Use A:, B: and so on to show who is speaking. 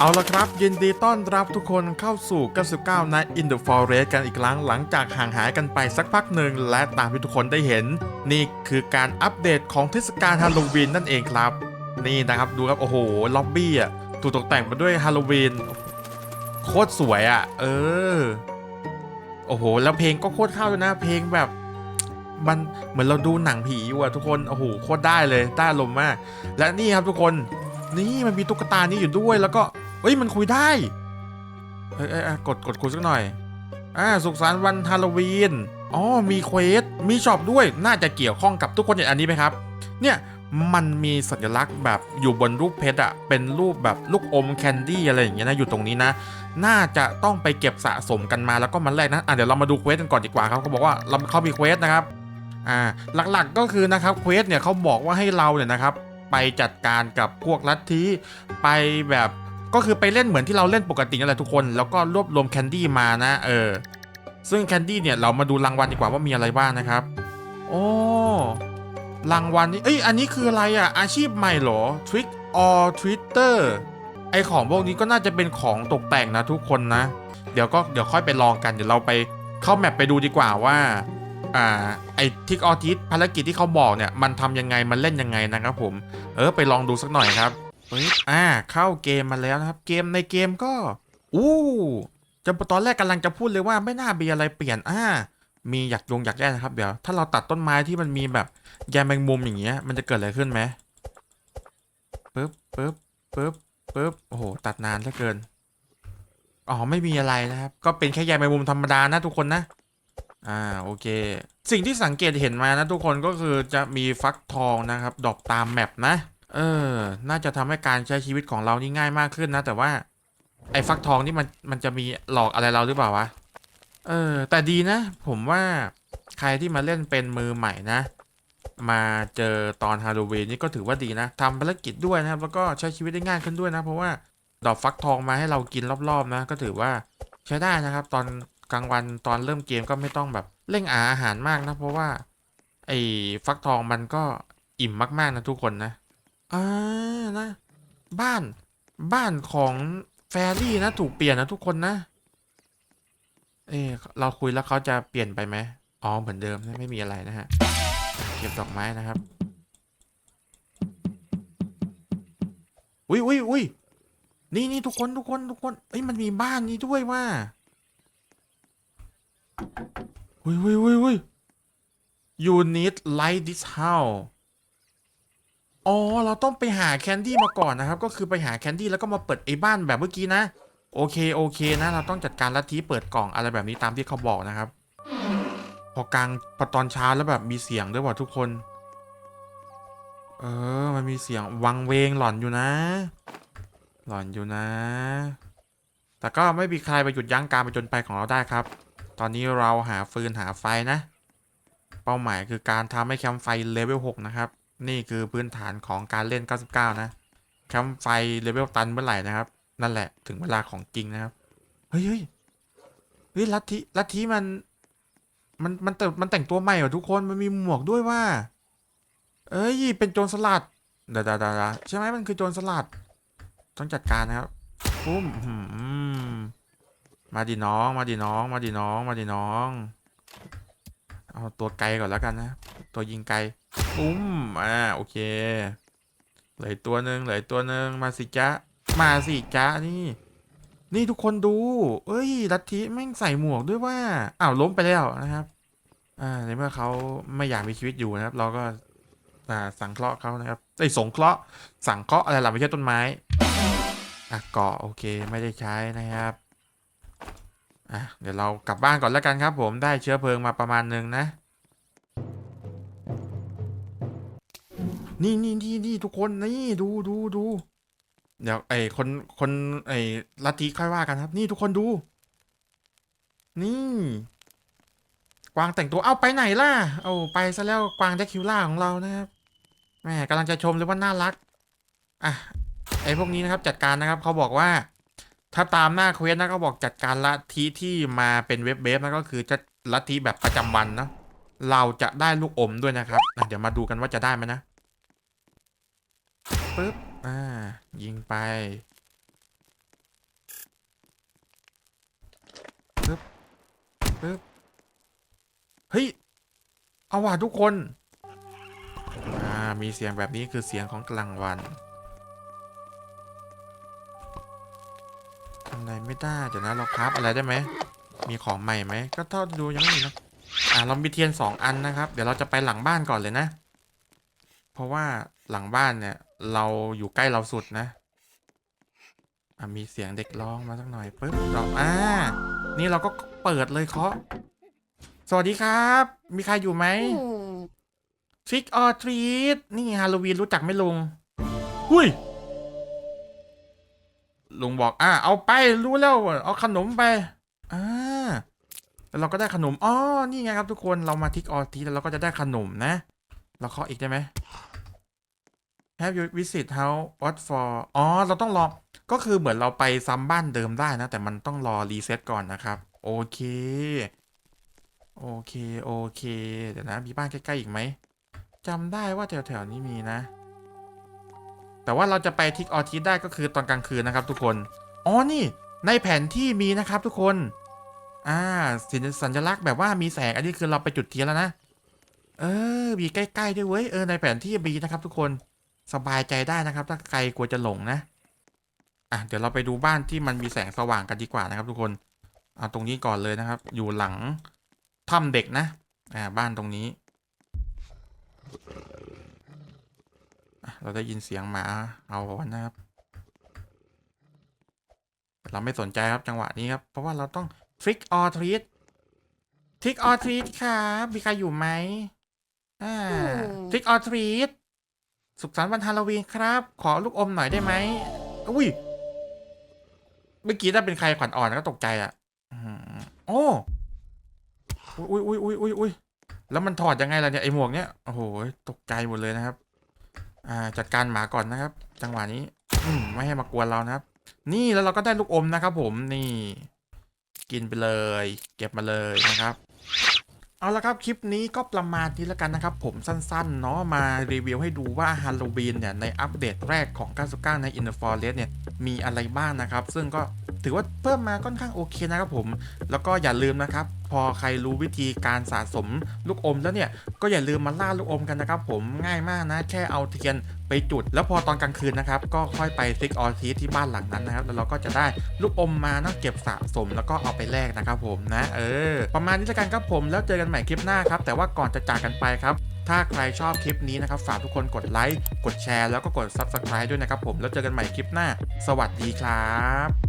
A: เอาละครับ ยินดีต้อนรับทุกคนเข้าสู่ 99 Night in the Forest กันอีกครั้งหลังจากห่างหายกันไปสักพักหนึ่งและตามที่ทุกคนได้เห็น นี่คือการอัปเดตของเทศกาลฮาโลวีนนั่นเองครับ นี่นะครับดูครับ โอ้โห ล็อบบี้อะถูกตกแต่งมาด้วยฮาโลวีนโคตรสวยอะ เออ โอ้โห แล้วเพลงก็โคตรเข้าเลยนะ เพลงแบบมันเหมือนเราดูหนังผีอยู่อะทุกคนโอ้โหโคตรได้เลยได้อารมมาก และนี่ครับทุกคนนี่มันมีตุ๊กตานี้อยู่ด้วยแล้วก็ เฮ้ยมันคุยได้เอ้ยเอ้ยเอ้ยกดกดคุยสักหน่อย อ่าสุขสันต์วันฮาโลวีน อ๋อ มีเควส มีช็อปด้วย น่าจะเกี่ยวข้องกับทุกคนอย่างอันนี้ไหมครับ เนี่ยมันมีสัญลักษณ์แบบอยู่บนรูปเพชรอะเป็นรูปแบบลูกอมแคนดี้อะไรอย่างเงี้ยนะอยู่ตรงนี้นะ น่าจะต้องไปเก็บสะสมกันมาแล้วก็มาแลกนะอะเดี๋ยวเรามาดูเควสกันก่อนดีกว่าครับเขาบอกว่าเราเขามีเควสนะครับอ่าหลักๆก็คือนะครับเควสเนี่ยเขาบอกว่าให้เราเนี่ยนะครับไปจัดการกับพวกลัทธิไปแบบ ก็คือไปเล่นเหมือนที่เราเล่นปกตินั่นแหละทุกคน แล้วก็รวบรวมแคนดี้มานะ เออ ซึ่งแคนดี้เนี่ยเรามาดูรางวัลดีกว่าว่ามีอะไรบ้างนะครับ โอ้รางวัลนี้เอ้ยอันนี้คืออะไรอะอาชีพใหม่เหรอ Trick or Twitter ไอของพวกนี้ก็น่าจะเป็นของตกแต่งนะทุกคนนะ เดี๋ยวก็เดี๋ยวค่อยไปลองกันเดี๋ยวเราไปเข้าแมปไปดูดีกว่าว่าอ่าไอทิกออทิสภารกิจที่เขาบอกเนี่ยมันทำยังไงมันเล่นยังไงนะครับผม เออไปลองดูสักหน่อยครับ เฮ้ยอ่า เข้าเกมมาแล้วนะครับ เกมในเกมก็ อู้จะตอนแรกกำลังจะพูดเลยว่าไม่น่ามีอะไรเปลี่ยน อ่า มีอยากยงอยากแย่นะครับ เดี๋ยว ถ้าเราตัดต้นไม้ที่มันมีแบบแยมแมงมุมอย่างเงี้ย มันจะเกิดอะไรขึ้นไหมปึ๊บปึ๊บปึ๊บปึ๊บโอ้โห ตัดนานเหลือเกิน อ๋อ ไม่มีอะไรนะครับ ก็เป็นแค่แยมแมงมุมธรรมดานะทุกคนนะ อ่า โอเค สิ่งที่สังเกตเห็นมานะทุกคนก็คือจะมีฟักทองนะครับ ดอกตามแมปนะ เออ น่าจะทำให้การใช้ชีวิตของเรานี่ง่ายมากขึ้นนะ แต่ว่า ไอ้ฟักทองนี่มันมันจะมีหลอกอะไรเราหรือเปล่าวะ เออ แต่ดีนะ ผมว่าใครที่มาเล่นเป็นมือใหม่นะ มาเจอตอนฮาโลวีนนี่ก็ถือว่าดีนะทำภารกิจด้วยนะครับ แล้วก็ใช้ชีวิตได้ง่ายขึ้นด้วยนะ เพราะว่าดอกฟักทองมาให้เรากินรอบๆนะ ก็ถือว่าใช้ได้นะครับ ตอนกลางวันตอนเริ่มเกมก็ไม่ต้องแบบเร่งอาอาหารมากนะ เพราะว่า ไอ้ฟักทองมันก็อิ่มมากๆนะทุกคนนะ อ่านะ บ้าน บ้านของแฟรี่นะ ถูกเปลี่ยนนะทุกคนนะ เอะเราคุยแล้วเขาจะเปลี่ยนไปไหมอ๋อเหมือนเดิมไม่มีอะไรนะฮะ เก็บดอกไม้นะครับอุ้ยอุ้ยอุ้ยนี่นี่ทุกคนทุกคนทุกคนเอ้ยมันมีบ้านนี้ด้วยว่าอุ้ยอุ้ยอุ้ยอุ้ย you need light this house อ๋อ เราต้องไปหาแคนดี้มาก่อนนะครับ ก็คือไปหาแคนดี้แล้วก็มาเปิดไอ้บ้านแบบเมื่อกี้นะ โอเคโอเคนะ เราต้องจัดการลัทธิเปิดกล่องอะไรแบบนี้ตามที่เขาบอกนะครับ พอกลางพอตอนเช้าแล้วแบบมีเสียงด้วยว่ะทุกคน เออ มันมีเสียงวังเวงหลอนอยู่นะ หลอนอยู่นะ แต่ก็ไม่มีใครไปหยุดยั้งการไปจนไปของเราได้ครับ ตอนนี้เราหาฟืนหาไฟนะ เป้าหมายคือการทำให้แคมป์ไฟเลเวล6นะครับ นี่คือพื้นฐานของการเล่น 99 นะแคมป์ไฟเลเวลตันเมื่อไหร่นะครับ นั่นแหละถึงเวลาของจริงนะครับ เฮ้ยเฮ้ยเฮ้ยลัทธิลัทธิมัน มันมันแต่มันแต่งตัวใหม่เหรอทุกคนมันมีหมวกด้วยว่า เอ้ย เป็นโจรสลัดดาดาดาดาใช่ไหมมันคือโจรสลัด ต้องจัดการนะครับปุ้มมาดิน้อง มาดิน้อง มาดิน้อง มาดิน้อง เอาตัวไกลก่อนแล้วกันนะ ตัวยิงไกลปุ้มอ่าโอเค เหลือตัวหนึ่งเหลือตัวหนึ่งมาสิจ๊ะมาสิจ๊ะนี่ นี่ทุกคนดู เอ้ยลัทธิแม่งใส่หมวกด้วยว่าอ้าวล้มไปแล้วนะครับ อ่าในเมื่อเขาไม่อยากมีชีวิตอยู่นะครับ เราก็อ่าสังเคราะห์เขานะครับไอ้สงเคราะห์สังเคราะห์อะไรหล่ะไม่ใช่ต้นไม้อะเกาะโอเคไม่ได้ใช้นะครับ อะเดี๋ยวเรากลับบ้านก่อนแล้วกันครับ ผมได้เชื้อเพลิงมาประมาณหนึ่งนะ นี่นี่นี่นี่ทุกคนนี่ดูดูดูเดี๋ยวไอ้คนคนไอ้ลัทธิค่อยว่ากันครับ นี่ทุกคนดู นี่ กวางแต่งตัวเอาไปไหนล่ะเอาไปซะแล้วกวางแดคิวล่าของเรานะครับแม่กำลังจะชมเลยว่าน่ารักอะไอ้พวกนี้นะครับจัดการนะครับเขาบอกว่า ถ้าตามหน้าเควสนะก็บอกจัดการละทีที่มาเป็นเว็บเว็บนะก็คือจะละทีแบบประจำวันนะเราจะได้ลูกอมด้วยนะครับเดี๋ยวมาดูกันว่าจะได้ไหมนะปึ๊บอ่ายิงไปปึ๊บปึ๊บเฮ้ยเอาว่ะทุกคนอ่ามีเสียงแบบนี้คือเสียงของกลางวัน อะไรไม่ได้เดี๋ยวนะเราคราฟอะไรได้ไหมมีของใหม่ไหมก็เท่าที่ดูยังไม่มีนะอ่าเรามีเทียนสองอันนะครับ เดี๋ยวเราจะไปหลังบ้านก่อนเลยนะ เพราะว่าหลังบ้านเนี่ย เราอยู่ใกล้เราสุดนะอะมีเสียงเด็กร้องมาสักหน่อยปึ๊บเราอ่า นี่เราก็เปิดเลยเคาะสวัสดีครับ มีใครอยู่ไหมทริกออทรีตนี่ฮาโลวีนรู้จักไหมลุงหุย ลุงบอก อ่า เอาไปรู้แล้ว เอาขนมไป อ่าแล้วเราก็ได้ขนมอ๋อนี่ไงครับทุกคนเรามาทิกออทีแล้วเราก็จะได้ขนมนะ เราเคาะอีกได้ไหม Have you visit house what for อ๋อ เราต้องรอ ก็คือเหมือนเราไปซ้ำบ้านเดิมได้นะ แต่มันต้องรอรีเซ็ตก่อนนะครับ โอเค โอเค โอเค เดี๋ยวนะ มีบ้านใกล้ ๆ อีกไหมจำได้ว่าแถว ๆ นี้มีนะ แต่ว่าเราจะไปทิกออทิสได้ก็คือตอนกลางคืนนะครับทุกคน อ๋อนี่ในแผนที่มีนะครับทุกคน อ่าสิญสัญลักษณ์แบบว่ามีแสงอันนี้คือเราไปจุดเทียนแล้วนะ เออ มีใกล้ๆด้วยเว้ย เออในแผนที่มีนะครับ ทุกคน สบายใจได้นะครับ ถ้าใครกลัวจะหลงนะ อะเดี๋ยวเราไปดูบ้านที่มันมีแสงสว่างกันดีกว่านะครับ ทุกคนเอาตรงนี้ก่อนเลยนะครับ อยู่หลังถ้ำเด็กนะ อ่า บ้านตรงนี้ เราได้ยินเสียงหมาเอาวันนะครับเราไม่สนใจครับจังหวะนี้ครับ เพราะว่าเราต้อง trick or treat trick or treat ครับมีใครอยู่ไหมอ่า trick or treat สุขสันต์วันฮาโลวีนครับ ขอลูกอมหน่อยได้ไหมอุ้ยเมื่อกี้ถ้าเป็นใครขวัญอ่อนก็ตกใจอะอืมโอ้อุ้ยอุ้ยอุ้ยอุ้ยอุ้ยแล้วมันถอดยังไงล่ะเนี่ยไอหมวกเนี้ยโอ้โหตกใจหมดเลยนะครับอ่า จัดการหมาก่อนนะครับ จังหวะนี้ไม่ให้มากวนเรานะครับ นี่แล้วเราก็ได้ลูกอมนะครับ ผมนี่ กินไปเลย เก็บมาเลยนะครับ เอาละครับคลิปนี้ก็ประมาณนี้แล้วกันนะครับ ผมสั้นๆ เนาะมารีวิวให้ดูว่าฮาโลวีนเนี่ยในอัปเดตแรกของ 99 ใน In the Forest เนี่ยมีอะไรบ้างนะครับ ซึ่งก็ถือว่าเพิ่มมาค่อนข้างโอเคนะครับผม แล้วก็อย่าลืมนะครับ พอใครรู้วิธีการสะสมลูกอมแล้วเนี่ย ก็อย่าลืมมาล่าลูกอมกันนะครับผมง่ายมากนะ แค่เอาเทียนไปจุด แล้วพอตอนกลางคืนนะครับ ก็ค่อยไปซิกออทีที่บ้านหลังนั้นนะครับ แล้วเราก็จะได้ลูกอมมานะเก็บสะสมแล้วก็เอาไปแลกนะครับผมนะ เออ ประมาณนี้ล้วกันครับผมแล้วเจอกันใหม่คลิปหน้าครับ แต่ว่าก่อนจะจากกันไปครับถ้าใครชอบคลิปนี้นะครับ ฝากทุกคนกดไลค์ กดแชร์ แล้วก็กด Subscribe ด้วยนะครับผม แล้วเจอกันใหม่คลิปหน้า สวัสดีครับ